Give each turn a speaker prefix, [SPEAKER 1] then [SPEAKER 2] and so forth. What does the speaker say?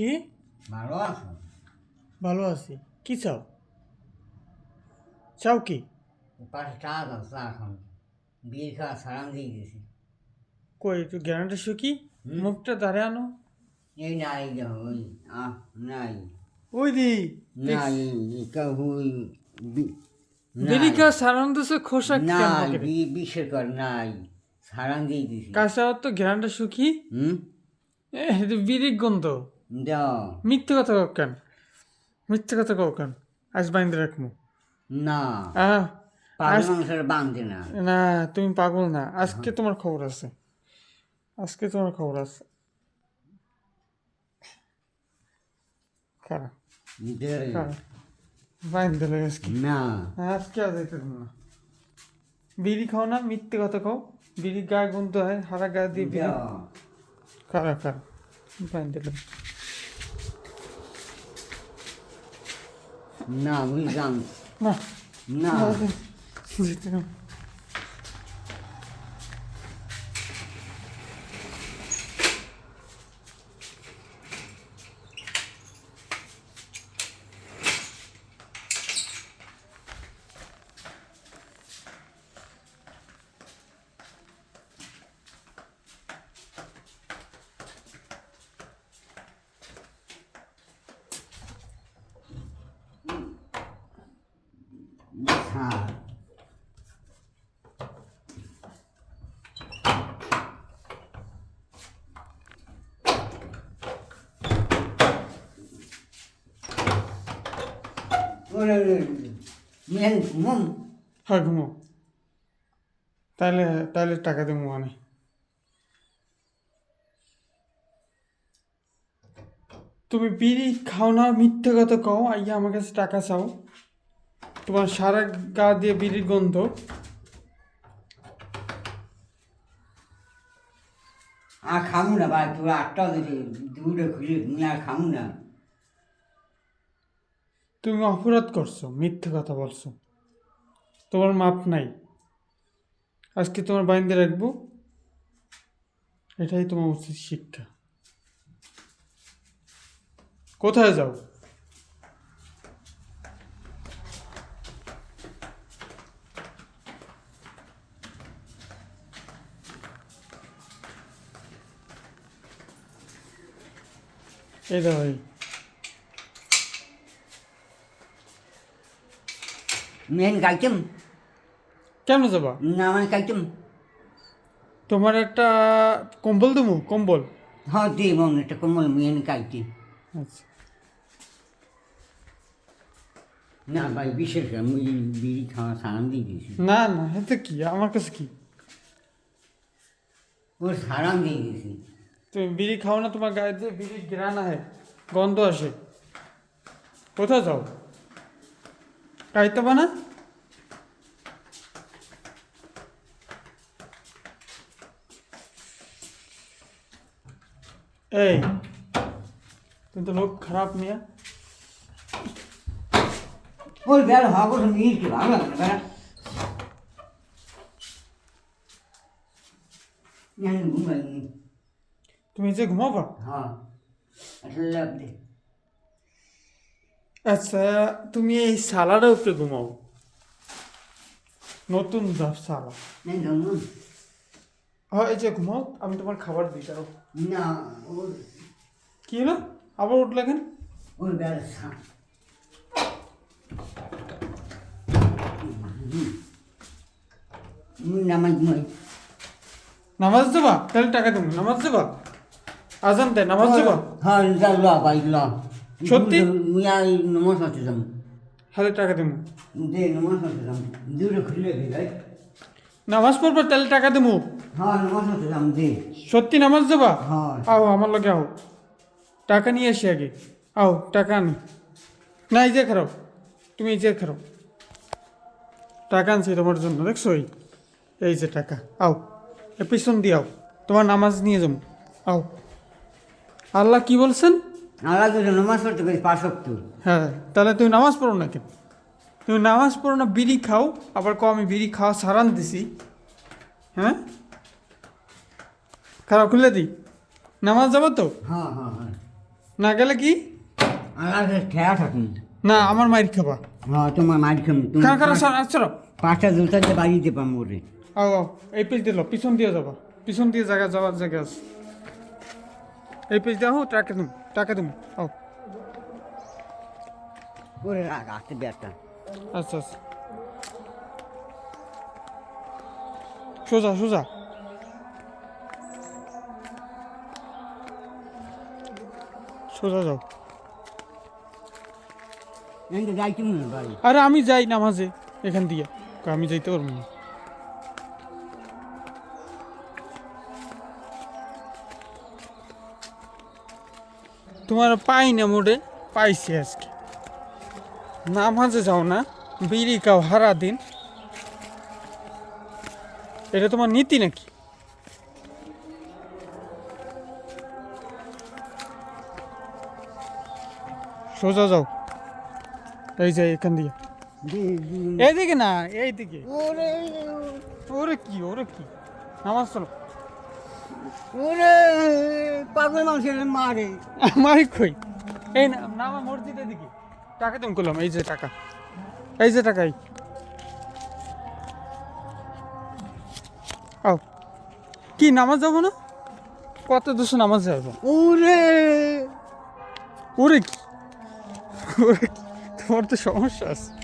[SPEAKER 1] কি?
[SPEAKER 2] ভালো আছো?
[SPEAKER 1] ভালো আছি। কি চাও? চাও কি?
[SPEAKER 2] পাশে চা দাও চা খাও বিয়ে খাওয়া সারান দিয়ে গেছি
[SPEAKER 1] কই একটু গ্যারান্টি শুকি। মুখটা দাঁড়ে আনো।
[SPEAKER 2] এই নাই যাও ওই আহ নাই।
[SPEAKER 1] ওই দি
[SPEAKER 2] নাই
[SPEAKER 1] বেরিকা সারান খোসা
[SPEAKER 2] নাই বি- বিশেষ কর নাই। সারান দিয়ে দিছি
[SPEAKER 1] কাঁচা তো গ্যারান্টি শুকি
[SPEAKER 2] হুম?
[SPEAKER 1] এ বিড়ির গন্ধ। মিথ্যে কথা কাও কেন? মিথ্যে কথা কাও কেন? আজ বাইন্দে রাখব
[SPEAKER 2] না।
[SPEAKER 1] আহ
[SPEAKER 2] না।
[SPEAKER 1] তুমি পাগল না। আজকে তোমার খবর আছে। আজকে তোমার খবর আছে। আজকে।
[SPEAKER 2] না।
[SPEAKER 1] আজকে আর যেতে না। বিড়ি খাও না মিথ্যে কথা খাও বিড়ি গায়ে গন্ধ হয় হারা গায়ে দিয়ে বিড়ি। খারাপ খারাপ। বাইন দিলে।
[SPEAKER 2] না বুঝলাম
[SPEAKER 1] না
[SPEAKER 2] না
[SPEAKER 1] যেতে না।
[SPEAKER 2] হ্যাঁ
[SPEAKER 1] হ্যাঁ ঘুমো। তাহলে তাহলে টাকা দেবো মানে তুমি বিড়ি খাও না, মিথ্যে কথা কও, আইয়া আমার কাছে টাকা চাও। তোমার সারা গা দিয়ে বিড়ির গন্ধ।
[SPEAKER 2] আর খামু না বা তোরা আটটা দিছে দুটো খুলে তুমি আর খামু না।
[SPEAKER 1] তুমি অপরাধ করছ মিথ্যে কথা বলছো। তোমার মাপ নাই। আজকে তোমার বাইন্দে রাখব। এটাই তোমার উচিত শিক্ষা। কোথায় যাও? এই দাও এই।
[SPEAKER 2] মেন গাইতাম
[SPEAKER 1] কেমন যাবা?
[SPEAKER 2] না মানে গাইতাম
[SPEAKER 1] তোমার একটা কম্বল দেবো কম্বল?
[SPEAKER 2] হ্যাঁ দে মন একটা কোমল মেন গাইতে
[SPEAKER 1] আচ্ছা।
[SPEAKER 2] না ভাই বিশেষ মুই বিড়ি খাওয়া সারান দিয়ে দিয়েছি।
[SPEAKER 1] না না এতে কি? আমার কাছে কি?
[SPEAKER 2] ওর সারান দিয়ে দিয়েছি।
[SPEAKER 1] তুমি বিড়ি খাও না তোমার গায়ে দিয়ে বিড়ি গ্রান আহে গন্ধ আসে। কোথায় যাও? খাইতে না? এই তুমি তো লোক খারাপ নিয়ে
[SPEAKER 2] ওই বেলা হওয়া করে নিয়ে কি ভালো লাগে না বেলা ഞാൻ ঘুমাই
[SPEAKER 1] তুমি যে ঘুমাবা?
[SPEAKER 2] হ্যাঁ দে।
[SPEAKER 1] আচ্ছা তুমি এই সালাডের উপরে ঘুমাও। নতুন ধাপ সালা হ্যাঁ এই যে ঘুমাও আমি তোমার খাবার দিই দাও
[SPEAKER 2] না
[SPEAKER 1] কি হলো? আবার উঠলে কেন?
[SPEAKER 2] নামাজ
[SPEAKER 1] নামাজ দেবা? তাহলে টাকা দেবো নামাজ দেবা? আজান নামাজ দেবা
[SPEAKER 2] হ্যাঁ ল
[SPEAKER 1] সত্যি?
[SPEAKER 2] আর নমাজ হতে যাম
[SPEAKER 1] তাহলে টাকা দেবো
[SPEAKER 2] দে নমাজ যাম দুটো খুলে দে
[SPEAKER 1] নামাজ পড়বা তাহলে টাকা দেবো
[SPEAKER 2] হ্যাঁ নমাজ যাম দে।
[SPEAKER 1] সত্যি নামাজ দেবা
[SPEAKER 2] হ্যাঁ।
[SPEAKER 1] আও আমার লগে আও। টাকা নিয়ে আসি আগে। আও টাকা আনি। না এই যে খারাপ। তুমি এই যে খারাপ। টাকা আনছি তোমার জন্য দেখছ এই? এই যে টাকা। আও এ পিছন দিয়ে আও। তোমার নামাজ নিয়ে যাব। আও। আল্লাহ কি বলছেন?
[SPEAKER 2] আল্লাহ তো নামাজ পড়তে পারি পাঁচ সপ্তাহ
[SPEAKER 1] হ্যাঁ তাহলে তুমি নামাজ পড়ো না কেন তুমি নামাজ পড়ো না বিড়ি খাও আবার কো আমি বিড়ি খাওয়া সারান দিছি। হ্যাঁ? খারাপ খুলে দিই নামাজ যাব তো?
[SPEAKER 2] হ্যাঁ হ্যাঁ হ্যাঁ।
[SPEAKER 1] না গেলে কি?
[SPEAKER 2] থাকুন।
[SPEAKER 1] না আমার মায়ের খাবা।
[SPEAKER 2] হ্যাঁ তোমার মার খাম।
[SPEAKER 1] কার কার চলো
[SPEAKER 2] পাঁচটা জুতা দিয়ে পাম ওরে
[SPEAKER 1] আও আও এই পেজ দিল পিছন দিয়ে যাবা। পিছন দিয়ে জায়গা যাওয়ার জায়গা আছে। এই দিয়ে হো টাকা তুমি টাকা তুমি আও।
[SPEAKER 2] ওরে রাখ আসতে ব্যাগটা।
[SPEAKER 1] আচ্ছা আচ্ছা। সোজা সোজা। সোজা যাও। আরে আমি যাই নামাজে এখান দিয়ে। আমি যাইতে পারব না। তোমার পাই না মোড়ে পাইছি আজকে। নামাজে যাও না বিড়ি খাও হারা দিন এটা তোমার নীতি নাকি? সোজা যাও। এই যে এখান দিয়ে। এইদিকে না এইদিকে।
[SPEAKER 2] ওরে।
[SPEAKER 1] ওরে কি ওরে কি? নামাজ চলো।
[SPEAKER 2] ওরে। পাগল মানুষের মারে।
[SPEAKER 1] মারি কই? এই না নামা মসজিদের দিকে। টাকা তুমি করলাম এই যে টাকা। এই যে টাকা এই। আও। কি নামাজ যাব না? কত দুশো নামাজ যাব?
[SPEAKER 2] ওরে!
[SPEAKER 1] ওরে কি? ওরে কি? তোমার তো সমস্যা আছে।